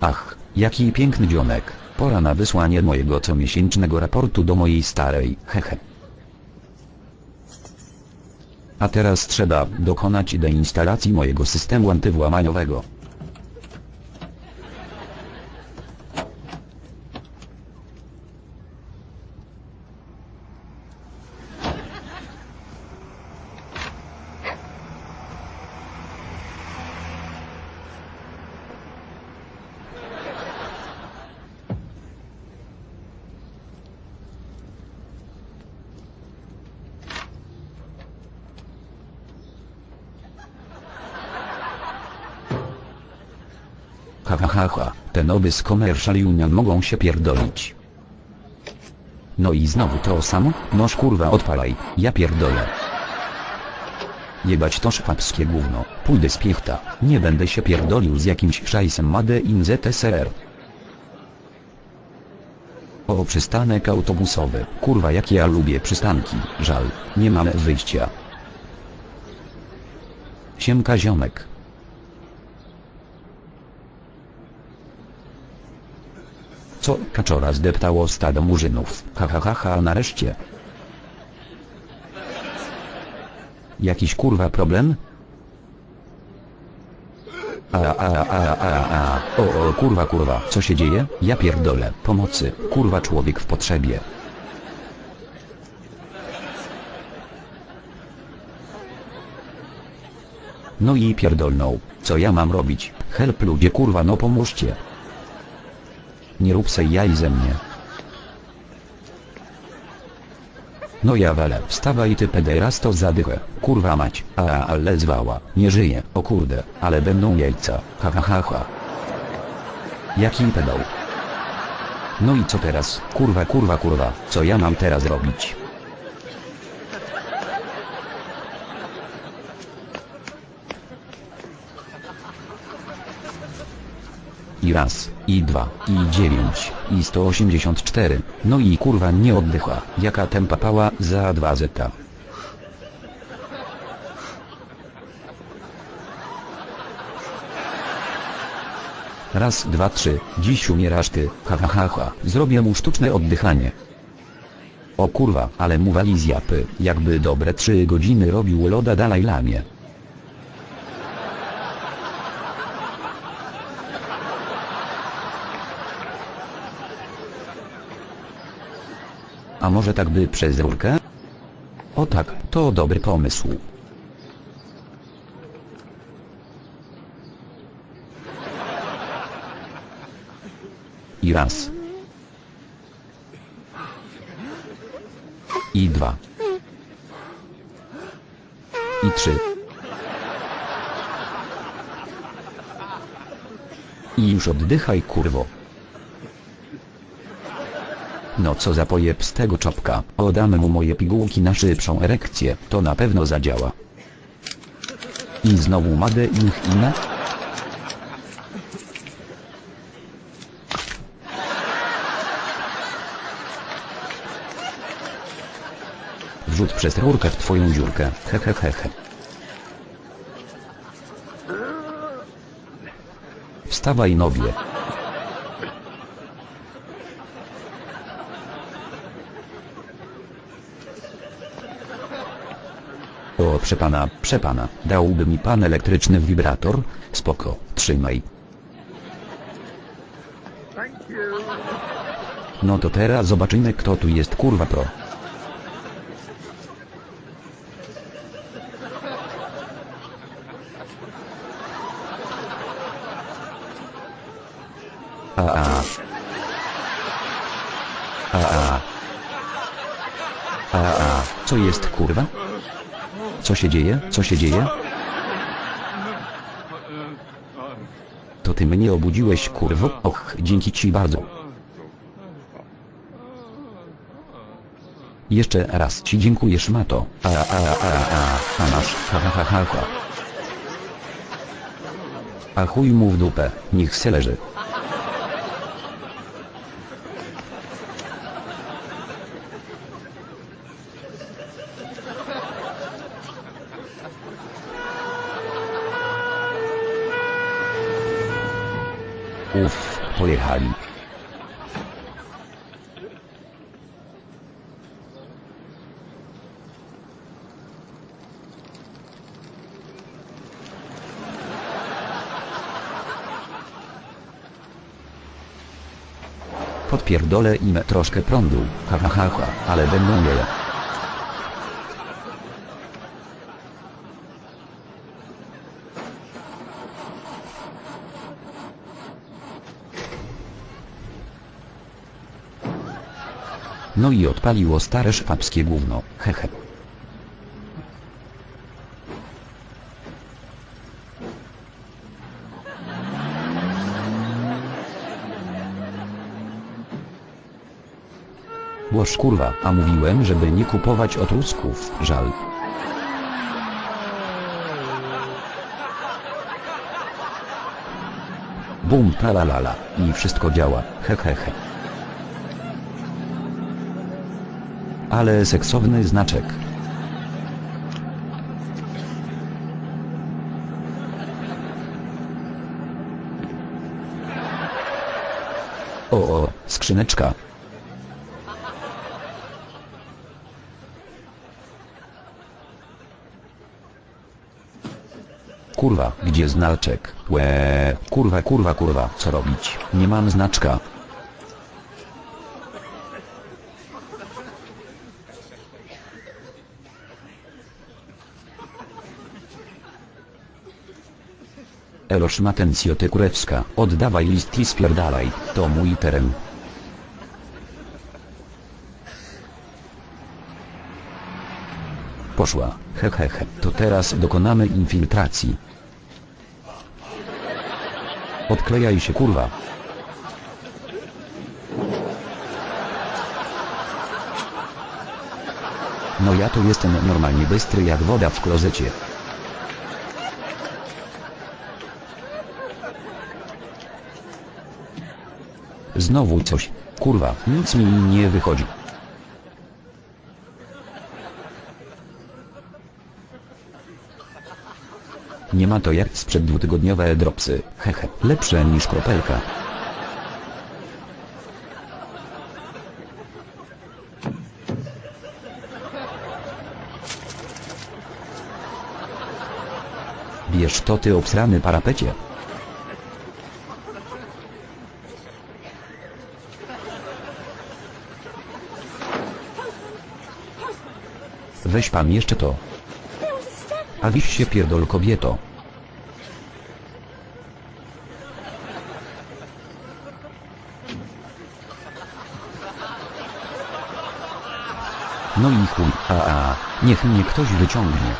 Ach, jaki piękny dzionek. Pora na wysłanie mojego comiesięcznego raportu do mojej starej, hehe. A teraz trzeba dokonać deinstalacji mojego systemu antywłamaniowego. Ha te nowy z Commercial Union mogą się pierdolić. No i znowu to samo? Noż kurwa odpalaj, ja pierdolę. Jebać to szwabskie gówno, pójdę z piechta, nie będę się pierdolił z jakimś szajsem Made in ZSRR. O przystanek autobusowy, kurwa jak ja lubię przystanki, żal, nie mamy wyjścia. Siemka ziomek. Co kaczora zdeptało stado murzynów, ha ha ha ha nareszcie. Jakiś kurwa problem? A a a a a a o o kurwa kurwa co się dzieje? Ja pierdolę pomocy kurwa człowiek w potrzebie. No i pierdolną, co ja mam robić? Help ludzie kurwa no pomóżcie. Nie rób se jaj ze mnie. No ja wele, wstawaj ty pederasto zadychę, kurwa mać, a ale zwała, nie żyje, o kurde, ale będą jajca, ha ha ha ha. Jaki pedał? No i co teraz, kurwa kurwa kurwa, co ja mam teraz robić? I raz, i dwa, i dziewięć, i 184, no i kurwa nie oddycha, jaka tempa pała za 2 zeta. Raz, dwa, trzy, dziś umierasz ty, ha ha ha ha, zrobię mu sztuczne oddychanie. O kurwa, ale mu wali z japy, jakby dobre trzy godziny robił loda Dalaj Lamie. A może tak by przez rurkę? O tak, to dobry pomysł. I raz. I dwa. I trzy. I już oddychaj kurwo. No co za pojeb z tego czopka, oddamy mu moje pigułki na szybszą erekcję, to na pewno zadziała. I znowu Made in China? Wrzut przez rurkę w twoją dziurkę, hehehehe. Wstawaj nobie. Przepana, przepana, dałby mi pan elektryczny wibrator? Spoko, trzymaj. No to teraz zobaczymy kto tu jest kurwa pro. A a. A a. A a. Co jest kurwa? Co się dzieje? Co się dzieje? To ty mnie obudziłeś kurwo? Och, dzięki ci bardzo. Jeszcze raz ci dziękuję szmato. A a a a a a masz ha ha ha ha ha. A chuj mu w dupę, niech se leży. Uff, pojechali. Podpierdolę im troszkę prądu, ha ha ha ha, ale będą je. No i odpaliło stare szwabskie gówno, hehe. Łoż kurwa, a mówiłem, żeby nie kupować otrusków, żal. Bum tralalala, i wszystko działa, hehehe. He, he. Ale seksowny znaczek. O, o, skrzyneczka. Kurwa, gdzie znaczek? Łe, kurwa, kurwa, kurwa, co robić? Nie mam znaczka. Eloż Matencio ty kurewska, oddawaj list i spierdalaj, to mój teren. Poszła, hehehe, he, he. to teraz dokonamy infiltracji. Odklejaj się kurwa. No ja to jestem normalnie bystry jak woda w klozecie. Znowu coś, kurwa, nic mi nie wychodzi. Nie ma to jak sprzed dwutygodniowe dropsy, hehe, lepsze niż kropelka. Wiesz to ty obsrany parapecie. Weź pan jeszcze to. A wiś się pierdol kobieto. No i chuj, a a, niech mnie ktoś wyciągnie.